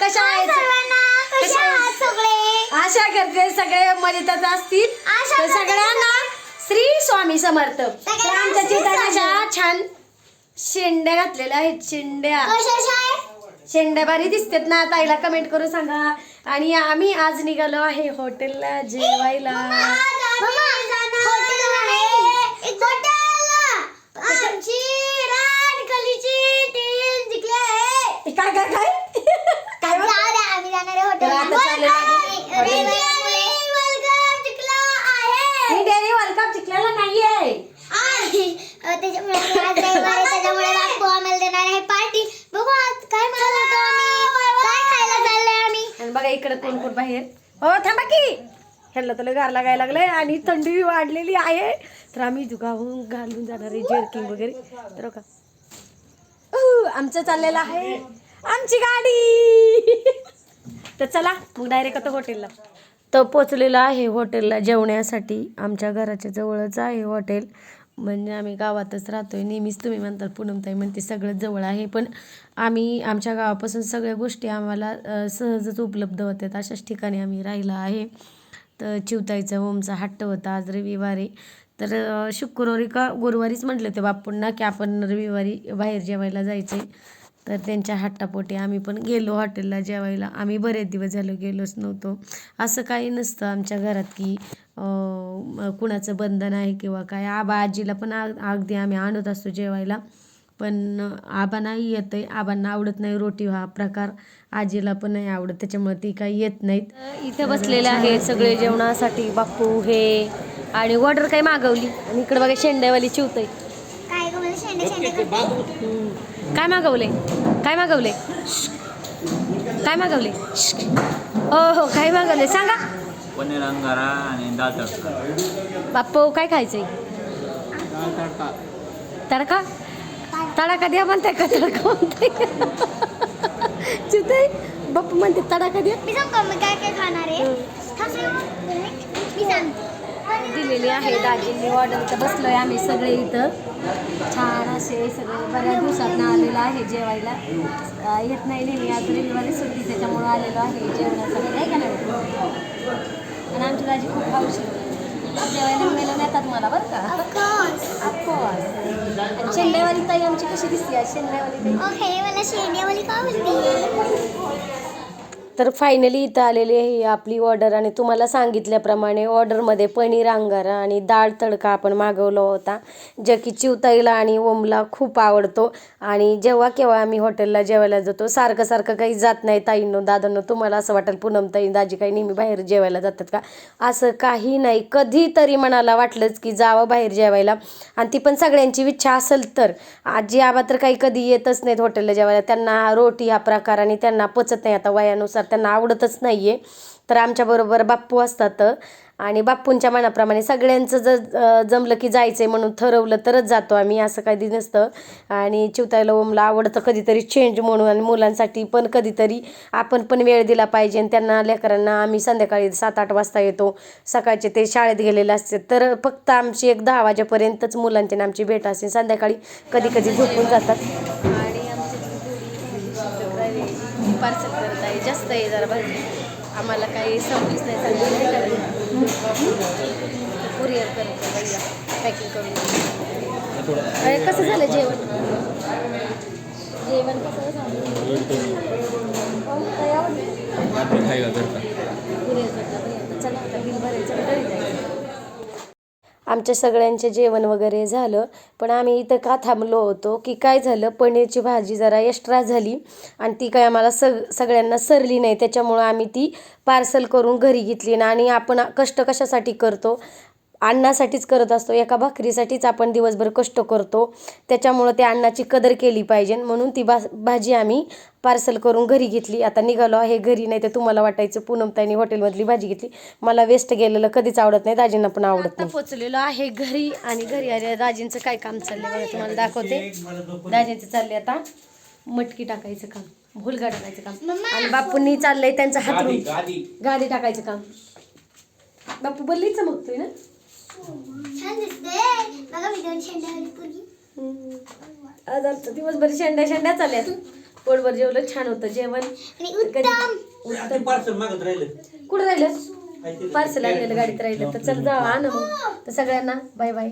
कशा आहेत? कशा आहात? सगळे? आशा करते सगळे मजेतच असतील. तर सगळ्यांना श्री स्वामी समर्थ. तर आमच्या श्री चिताच्या छान शेंड्या घातलेल्या आहेत शेंड्या. शेंड्या भारी दिसतात ना ताईला कमेंट करून सांगा. आणि आम्ही आज निघालो आहे हॉटेलला जेवायला. काय काय काय बोल- जाऊ द्या, आम्ही जाणार आहे तर आता चाललेलं आहे. हॉटेलला. इंडिया वर्ल्ड कप जिंकला आहे. इंडियाने वर्ल्ड कप जिंकलेला नाहीये आहे. अ, त्याच्यामुळे आम्ही आज रविवार आहे, त्याच्यामुळे बापू आम्हाला देणार आहे. पार्टी. बघू आज काय म्हणत होतो आम्ही. काय खायला चाललंय आम्ही? आणि बघा इकडे कोण कोण बाहेर. हो थांबा की. ह्याला तुला गार लागायला लागलंय आणि थंडी वाढलेली आहे. तर आम्ही दुखावून घालून जाणार आहे जर्किंग वगैरे. तर का आमचं चाललेलं आहे. आमची गाडी. तर चला मग डायरेक्ट आता हॉटेलला तर पोचलेलं आहे हॉटेलला जेवण्यासाठी. आमच्या घराच्या जवळच आहे हॉटेल म्हणजे आम्ही गावातच राहतो आहे नेहमीच तुम्ही म्हणतात पूनमताई म्हणते सगळं जवळ आहे. पण आम्ही आमच्या गावापासून सगळ्या गोष्टी आम्हाला सहजच उपलब्ध होतात. अशाच ठिकाणी आम्ही राहिला आहे. तर चिवताईचा ओमचा हट्ट होता आज रविवारी. तर शुक्रवारी का गुरुवारीच म्हटलं होते बापूंना की आपण रविवारी बाहेर जेवायला जायचे तर त्यांच्या हट्टापोटी आम्ही पण गेलो हॉटेलला जेवायला. आम्ही बरेच दिवस झालो गेलोच नव्हतो. असं काही नसतं आमच्या घरात की कुणाचं बंधन आहे किंवा काय आबा आजीला पण अग- अगदी आम्ही आणत असतो जेवायला. पण आबा नाही येत आहे. आबांना आवडत नाही रोटी. हा प्रकार आजीला पण नाही आवडत. त्याच्यामुळे ती काही येत नाहीत. इथे बसलेले आहेत सगळे जेवणासाठी. बापू हे आणि ऑर्डर काय मागवली? आणि इकडे बघा शेंड्यावाली करते. काय मागवले? काय मागवले? काय मागवले? हो हो काय मागवले. सांगा. पनीर अंगारा आणि डाळ तडका. बाप्पू काय खायचंय तडका. तडाखा द्या म्हणताय का? तडका म्हणताय चिवताई बाप्पू म्हणते तडाखा द्या. मी सांगू का मी काय काय खाणार आहे. मी सांगते. दिलेली आहे दाजींनी ऑर्डर तर बसलोय आम्ही सगळे इथं. छान असे सगळे बऱ्याच दिवसात आलेलो आहे जेवायला. येत नाही नेहमी आज रविवारी सुट्टी त्याच्यामुळं आलेलो आहे जेवणासाठी. नाही का नाही? आमची दाजी खूप हौशी जेवायला मिळालं नेतात मला बरं का? ऑफकोर्स आणि शेंड्यावाली ताई आमची कशी दिसते? शेंड्यावाली ताई. ओके मला शेंड्यावाली का बोलते तर फायनली इथं आलेली आहे आपली ऑर्डर आणि तुम्हाला सांगितल्याप्रमाणे ऑर्डरमध्ये पनीर अंगारा आणि डाळ तडका आपण मागवला होता जे की चिवताईला आणि ओमला खूप आवडतो. आणि जेव्हा केव्हा आम्ही हॉटेलला जेवायला जातो सारखं सारखं काही जात नाही ताईंनो दादांनो. तुम्हाला असं वाटेल पूनम ताई दाजी काही नेहमी बाहेर जेवायला जातात का? असं काही नाही. कधीतरी मनाला वाटलंच की जावं बाहेर जेवायला. आणि ती पण सगळ्यांची इच्छा असेल तर. आजी आबा तर काही कधी येतच नाहीत हॉटेलला जेवायला. त्यांना रोटी हा प्रकार आणि त्यांना पचत नाही. आता वयानुसार त्यांना आवडतच नाही आहे तर आमच्याबरोबर बाप्पू असतात. आणि बाप्पूंच्या मनाप्रमाणे सगळ्यांचं जर जमलं की जायचं आहे म्हणून ठरवलं तरच जातो आम्ही असं कधी नसतं. आणि चिवतायला ओमला आवडतं कधीतरी चेंज म्हणून आणि मुलांसाठी पण कधीतरी आपण पण वेळ दिला पाहिजे आणि त्यांना लेकरांना आम्ही संध्याकाळी सात आठ वाजता येतो. सकाळचे ते शाळेत गेलेले असते. तर फक्त आमची एक दहा वाजेपर्यंतच मुलांची आमची भेट असते. संध्याकाळी कधी कधी झोपून जातात. पार्सल करत आहे. जास्त आहे जरा भाजी आम्हाला काही समजूच नाही सांगितलं कुरिअर करत भैया पॅकिंग करून. अरे कसं झालं जेवण? जेवण कसं झालं हो, काही आवडलं रात्री खायला करता कुरिअर करता भैया चला आता बिल भरायचं आणि घरी जायचं आमच्या सगळ्यांचे जेवण वगैरे झालं. पण आम्ही इथं का थांबलो होतो की काय झालं? पनीरची भाजी जरा एक्स्ट्रा झाली आणि ती काय आम्हाला सग सगळ्यांना सरली नाही. त्याच्यामुळं आम्ही ती पार्सल करून घरी घेतली ना आणि आपण कष्ट कशासाठी करतो? अन्नासाठीच करत असतो. एका भाकरीसाठीच आपण दिवसभर कष्ट करतो. त्याच्यामुळं त्या अन्नाची कदर केली पाहिजे. म्हणून ती बा भाजी आम्ही पार्सल करून घरी घेतली. आता निघालो आहे घरी नाही तर तुम्हाला वाटायचं पूनमताईने हॉटेलमधली भाजी घेतली. मला वेस्ट गेलेलं कधीच आवडत नाही दाजींना पण आवडत नाही. पोचलेलो आहे घरी आणि घरी आले दाजींचं काय काम चाललंय बघा तुम्हाला दाखवते. दाजींचं चाललंय आता मटकी टाकायचं काम भुलगा टाकायचं काम. आणि बापूंनी चाललंय त्यांचा हात गादी टाकायचं काम. बापू बल्ली चमकतोय ना? छान दिसते. बघा मी दोन शेंड्यावाली पोरगी. आज आमचं दिवसभर शेंड्या शेंड्या चालल्यात पोटभर जेवलं छान होतं जेवण. आणि उत्तम. उत्तम पार्सल मागत राहिलं. कुठं राहिलं? पार्सल आणलेलं गाडीत राहिलं. तर चल जाऊ आणा मग. तर सगळ्यांना बाय बाय